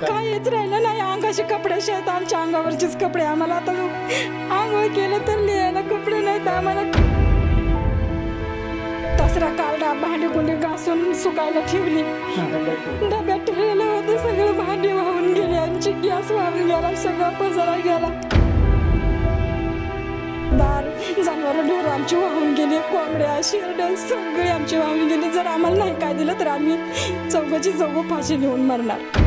काहीच राहिलं नाही. अंगाचे कपडे आहेत आमच्या अंगावरचेच कपडे. आम्हाला आता आंघोळ केलं तर लिहायला कपडे नाहीत आम्हाला. दसरा कालडा भांडी कुंडी घासून सुकायला ठेवली. डब्यात ठेवलेलं होतं सगळं भांडी वाहून गेली. आमची गॅस वाहून गेला सगळा पसारा गेला. दार जनावर ढोर आमची वाहून गेली. कोंबड्या शिरडं सगळी आमची वाहून गेली. जर आम्हाला नाही काय दिलं तर आम्ही चौघाची चौघ फाशी घेऊन मरणार.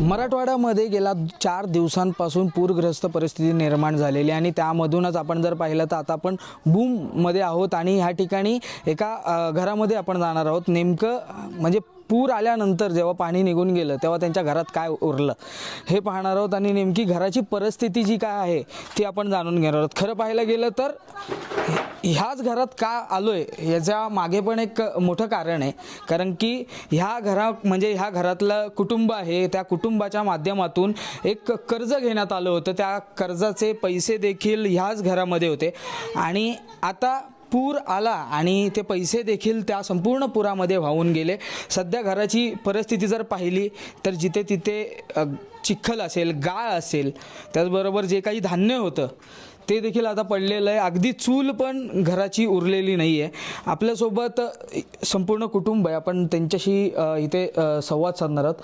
मराठवाड्यामध्ये गेल्या चार दिवसांपासून पूरग्रस्त परिस्थिती निर्माण झालेली आणि त्यामधूनच आपण जर पाहिलं तर आता आपण बूममध्ये आहोत आणि ह्या ठिकाणी एका घरामध्ये आपण जाणार आहोत. नेमकं म्हणजे पूर आल्यानंतर जेव्हा पाणी निघून गेलं तेव्हा त्यांच्या घरात काय उरलं? हे पाहणार आहोत आणि नेमकी घराची परिस्थिती जी काय आहे ती आपण जाणून घेणार आहोत. खरं पाहायला गेलं तर ह्याच घरात का आलोय याच्या मागे पण एक मोठं कारण आहे. कारण की ह्या घरा म्हणजे ह्या घरातलं कुटुंब आहे त्या कुटुंबाच्या माध्यमातून एक कर्ज घेण्यात आलं होतं. त्या कर्जाचे पैसे देखील ह्याच घरामध्ये होते. आणि आता पूर आला आणि ते पैसे देखील त्या संपूर्ण पुरामध्ये वाहून गेले. सध्या घराची परिस्थिती जर पाहिली तर जिथे तिथे चिखल असेल गाळ असेल त्याचबरोबर जे काही धान्य होतं ते देखील आता पडलेलं आहे. अगदी चूल पण घराची उरलेली नाही आहे आपल्यासोबत संपूर्ण कुटुंब आहे. आपण त्यांच्याशी इथे संवाद साधणार आहोत.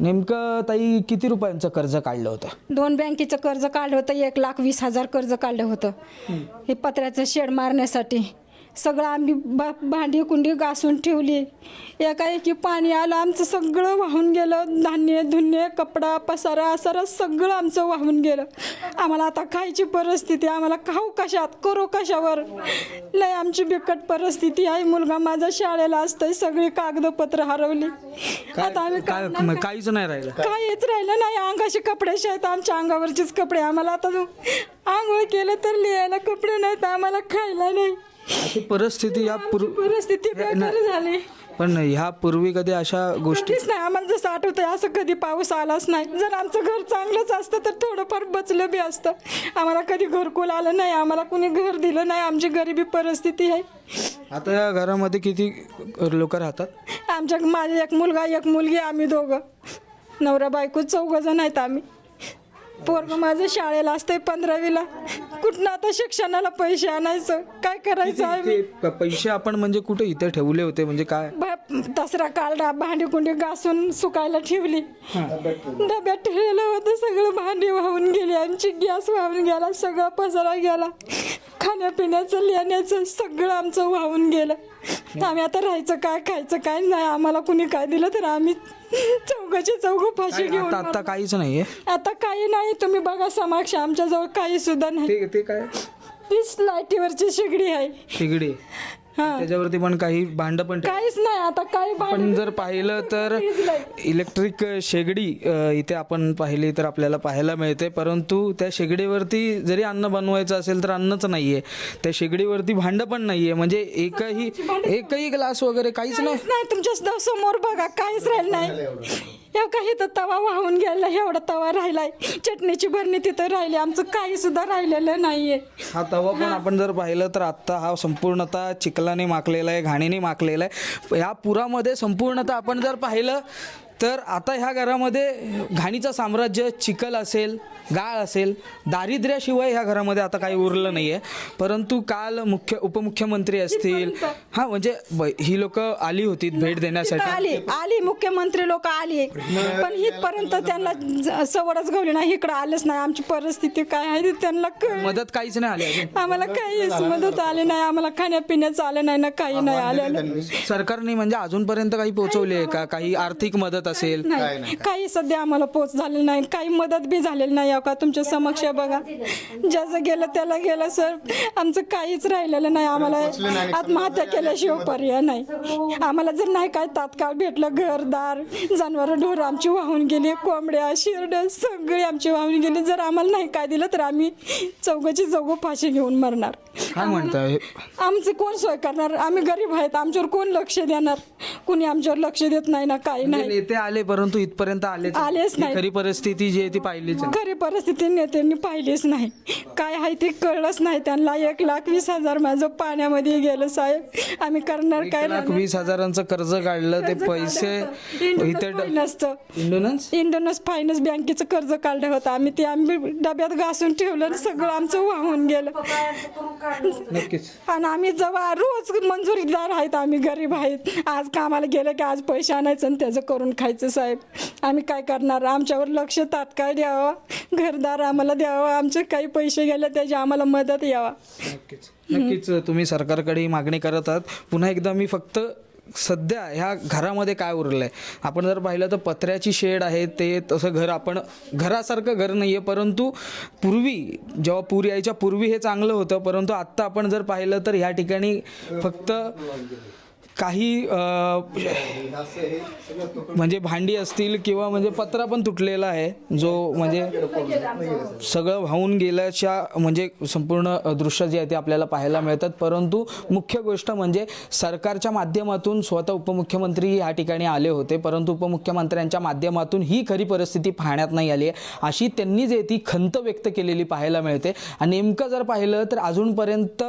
नेमकं ताई किती रुपयांचं कर्ज काढलं होतं? दोन बँकेचं कर्ज काढलं होतं. एक लाख वीस हजार कर्ज काढलं होतं. हे पत्र्याचं शेड मारण्यासाठी. सगळं आम्ही बा भांडी कुंडी घासून ठेवली. एकाएकी पाणी आलं आमचं सगळं वाहून गेलं. धान्य धुन्य कपडा पसारा असारा सगळं आमचं वाहून गेलं. आम्हाला आता खायची परिस्थिती आम्हाला खाऊ कशात करू कशावर? लय आमची बिकट परिस्थिती आहे. मुलगा माझा शाळेला असतंय सगळी कागदपत्र हरवली. आता आम्ही काय करणार काय? काहीच नाही राहिलं. काहीच राहिलं नाही. अंगाचे कपडे आहेत आमच्या अंगावरचेच कपडे. आम्हाला आता आंघोळ केलं तर लिहायला कपडे नाहीत. आम्हाला खायला नाही. अशी परिस्थिती या पूर्व परिस्थिती बेकार झाली. पण ह्या पूर्वी कधी अशा गोष्टी कधीच नाही. आम्हाला जसं आठवतंय असं कधी पाऊस आलाच नाही. जर आमचं घर चांगलंच असतं तर थोडंफार बचलं बी असतं. आम्हाला कधी घरकुल आलं नाही. आम्हाला कुणी घर दिलं नाही. आमची गरिबी परिस्थिती आहे. आता या घरामध्ये किती लोक राहतात? आमच्या माझा एक मुलगा एक मुलगी आम्ही दोघं. नवरा बायको चौघ जण आहेत आम्ही. पोरग माझं शाळेला असतंय पंधरावीला. कुठनं आता शिक्षणाला पैसे आणायचं? काय करायचं ते प- पैसे आपण म्हणजे कुठे इथे ठेवले होते? म्हणजे काय? दसरा काढला भांडी कुंडी घासून सुकायला ठेवली. डब्यात ठेवलेलं होतं सगळं भांडी वाहून गेली. आमची गॅस वाहून गेला सगळा पसारा गेला. खाण्यापिण्याचं लिहिण्याचं सगळं आमचं वाहून गेलं. आम्ही आता राहायचं काय खायचं काय नाही आम्हाला कुणी काय दिलं तर आम्ही चौघाची चौघ फाशी घेऊन आता आता काहीच नाहीये. आता काही नाही तुम्ही बघा समक्ष आमच्याजवळ काही सुद्धा नाही. ते ते काय? तीच लाईटीवरची शिगडी आहे. शिगडी. हा त्याच्यावरती पण काही भांड पण ठेव- काहीच नाही आता काही पण जर पाहिलं तर इलेक्ट्रिक शेगडी अ, इथे आपण पाहिली तर आपल्याला पाहायला मिळते. परंतु त्या शेगडीवरती जरी अन्न बनवायचं असेल तर अन्नच नाहीये. त्या शेगडीवरती भांड पण नाहीये. म्हणजे एकही एकही ग्लास वगैरे काहीच नाही काहीच नाही. तुमच्यासमोर बघा काहीच राहिलं नाही. एव काही तर तवा वाहून गेला एवढा तवा राहिलाय. चटणीची भरणी तिथं राहिली आमचं काही सुद्धा राहिलेलं नाहीये. हा तवा पण आपण जर पाहिलं तर आत्ता हा संपूर्णतः चिखलाने माखलेला आहे घाणीने माखलेला आहे. ह्या पुरामध्ये संपूर्णतः आपण जर पाहिलं तर आता ह्या घरामध्ये घाणीचं साम्राज्य चिखल असेल गाळ असेल दारिद्र्याशिवाय ह्या घरामध्ये आता काही उरलं नाही आहे परंतु काल मुख्य उपमुख्यमंत्री असतील. हा म्हणजे ही लोक आली होती भेट देण्यासाठी. आली आली मुख्यमंत्री लोक आली. पण इथपर्यंत त्यांना सवडच गवली नाही इकडं आलेच नाही. आमची परिस्थिती काय आहे त्यांना मदत काहीच नाही आली आम्हाला काहीच मदत आली नाही. आम्हाला खाण्यापिण्याचं आलं नाही ना काही नाही आलेलं. सरकारने म्हणजे अजूनपर्यंत काही पोहोचवली आहे का? काही आर्थिक मदत असेल. नाही काही सध्या आम्हाला पोच झालेलं नाही. काही मदत बी झालेली नाही का? तुमच्या समक्ष बघा. ज्याचं गेलं त्याला गेलं सर. आमचं काहीच राहिलेलं नाही. आम्हाला आत्महत्या केल्याशिवाय पर्याय नाही. आम्हाला जर नाही काय तात्काळ भेटलं घरदार जनावर ढोर आमची वाहून गेली कोंबड्या शिरड्या सगळी आमची वाहून गेली. जर आम्हाला नाही काय दिलं तर आम्ही चौघाची चौघ फाशी घेऊन मरणार. काय म्हणताय? आमचे कोण सोय करणार? आम्ही गरीब आहेत. आमच्यावर कोण लक्ष देणार? कुणी आमच्यावर लक्ष देत नाही ना काही म्हणजे नाही. आले परंतु इथपर्यंत आलेच आलेच नाही. खरी परिस्थिती जी आहे ती पाहिलीच आहे. खरी परिस्थिती नेत्यांनी पाहिलीच नाही. काय आहे ते कळलंच नाही. त्यांना एक लाख वीस हजार माझं पाण्यामध्ये गेलं साहेब. आम्ही करणार एक काय लाख वीस हजारांचं कर्ज काढलं ते पैसे इथे ड- नसतं इंडोनन्स इंडोनस फायनान्स बँकेचं कर्ज काढलं होतं. आम्ही ते आम्ही डब्यात घासून ठेवलं आणि सगळं आमचं वाहून गेलं. नक्कीच. आणि आम्ही जेव्हा रोज मंजुरीदार आहेत. आम्ही गरीब आहेत. आज कामाला गेलं की आज पैसे आणायचं आणि त्याचं करून खायचं साहेब. आम्ही काय करणार? आमच्यावर लक्ष तात्काळ द्यावं. घरदार आम्हाला द्यावं. आमचे काही पैसे गेले त्याची आम्हाला मदत यावा. नक्कीच. नक्कीच तुम्ही सरकारकडे ही मागणी करत आहात. पुन्हा एकदा मी फक्त सध्या ह्या घरामध्ये काय उरलं आहे आपण जर पाहिलं तर पत्र्याची शेड आहे ते तसं घर आपण घरासारखं घर नाही आहे परंतु पूर्वी जेव्हा पूर यायच्या पूर्वी हे चांगलं होतं. परंतु आत्ता आपण जर पाहिलं तर ह्या ठिकाणी फक्त काही म्हणजे भांडी असतील किंवा म्हणजे पत्रा पण तुटलेला आहे जो म्हणजे सगळं वाहून गेल्याच्या म्हणजे संपूर्ण दृश्य जे आहे ते आपल्याला पाहायला मिळतात. परंतु मुख्य गोष्ट म्हणजे सरकारच्या माध्यमातून स्वतः उपमुख्यमंत्री या ठिकाणी आले होते. परंतु उपमुख्यमंत्र्यांच्या माध्यमातून ही खरी परिस्थिती पाहण्यात नाही आली आहे. अशी त्यांनी जे ती खंत व्यक्त केलेली पाहायला मिळते. आणि नेमकं जर पाहिलं तर अजूनपर्यंत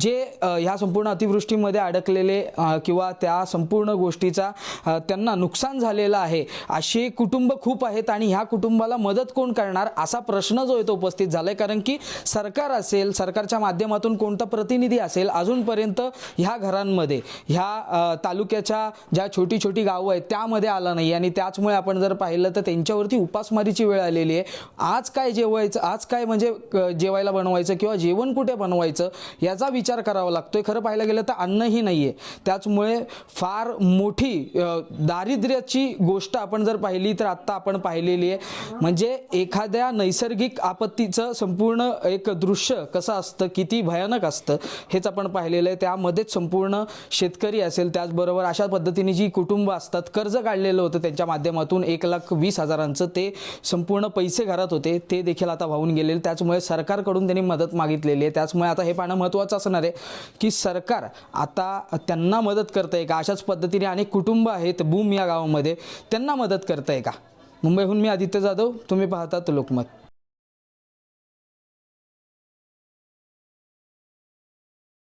जे ह्या संपूर्ण अतिवृष्टीमध्ये अडकलेले किंवा त्या संपूर्ण गोष्टीचा त्यांना नुकसान झालेलं आहे असे कुटुंब खूप आहेत आणि ह्या कुटुंबाला मदत कोण करणार असा प्रश्न जो येतो उपस्थित झालाय. कारण की सरकार असेल सरकारच्या माध्यमातून कोणता प्रतिनिधी असेल अजूनपर्यंत ह्या घरांमध्ये ह्या तालुक्याच्या ज्या छोटी छोटी गावं आहेत त्यामध्ये आला नाही आणि त्याचमुळे आपण जर पाहिलं तर त्यांच्यावरती उपासमारीची वेळ आलेली आहे. आज काय जेवायचं आज काय म्हणजे क- जेवायला बनवायचं किंवा जेवण कुठे बनवायचं याचा विचार करावा लागतोय. खरं पाहायला गेलं तर अन्नही नाही आहे त्याचमुळे फार मोठी दारिद्र्याची गोष्ट आपण जर पाहिली तर आत्ता आपण पाहिलेली आहे. म्हणजे एखाद्या नैसर्गिक आपत्तीचं संपूर्ण एक दृश्य कसं असतं किती भयानक असतं हेच आपण पाहिलेलं आहे. त्यामध्येच संपूर्ण शेतकरी असेल त्याचबरोबर अशा पद्धतीने जी कुटुंब असतात कर्ज काढलेलं होतं त्यांच्या माध्यमातून एक लाख वीस हजारांचं ते संपूर्ण पैसे घरात होते ते देखील आता वाहून गेलेले त्याचमुळे सरकारकडून त्यांनी मदत मागितलेली आहे. त्याचमुळे आता हे पाहणं महत्त्वाचं असणार आहे की सरकार आता त्यांना मदत करत आहे का? अशाच पद्धतीने अनेक कुटुंब आहेत बूम या गावामध्ये. त्यांना मदत करत आहे का? मुंबईहून मी आदित्य जाधव तुम्ही पाहतात लोकमत.